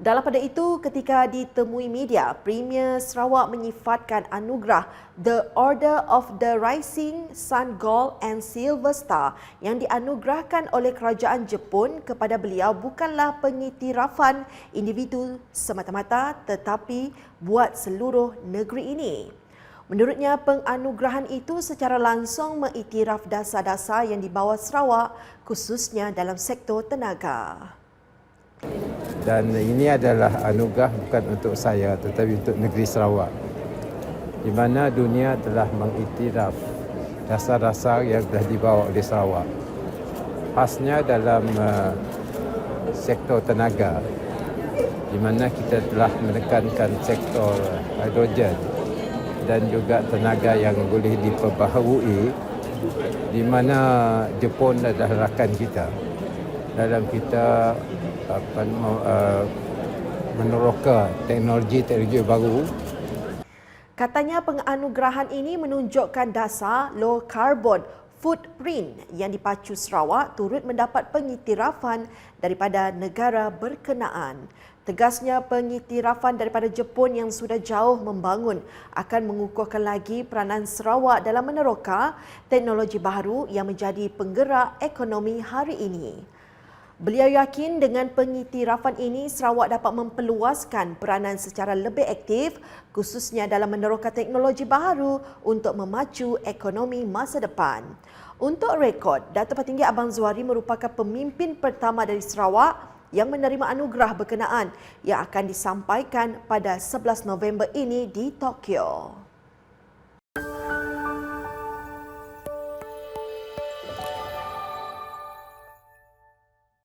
Dalam pada itu, ketika ditemui media, Premier Sarawak menyifatkan anugerah The Order of the Rising Sun Gold and Silver Star yang dianugerahkan oleh kerajaan Jepun kepada beliau bukanlah pengiktirafan individu semata-mata tetapi buat seluruh negeri ini. Menurutnya, penganugerahan itu secara langsung mengiktiraf dasar-dasar yang dibawa Sarawak khususnya dalam sektor tenaga dan ini adalah anugerah bukan untuk saya tetapi untuk negeri Sarawak. Di mana dunia telah mengiktiraf dasar-dasar yang telah dibawa oleh Sarawak. Khasnya dalam uh, sektor tenaga di mana kita telah menekankan sektor hidrogen dan juga tenaga yang boleh diperbaharui di mana Jepun adalah rakan kita dalam kita apa uh, meneroka teknologi-teknologi baru. Katanya penganugerahan ini menunjukkan dasar low carbon footprint yang dipacu Sarawak turut mendapat pengiktirafan daripada negara berkenaan. Tegasnya pengiktirafan daripada Jepun yang sudah jauh membangun akan mengukuhkan lagi peranan Sarawak dalam meneroka teknologi baru yang menjadi penggerak ekonomi hari ini. Beliau yakin dengan pengiktirafan ini Sarawak dapat memperluaskan peranan secara lebih aktif khususnya dalam meneroka teknologi baru untuk memacu ekonomi masa depan. Untuk rekod, Datuk Petinggi Abang Zuari merupakan pemimpin pertama dari Sarawak yang menerima anugerah berkenaan yang akan disampaikan pada 11 November ini di Tokyo.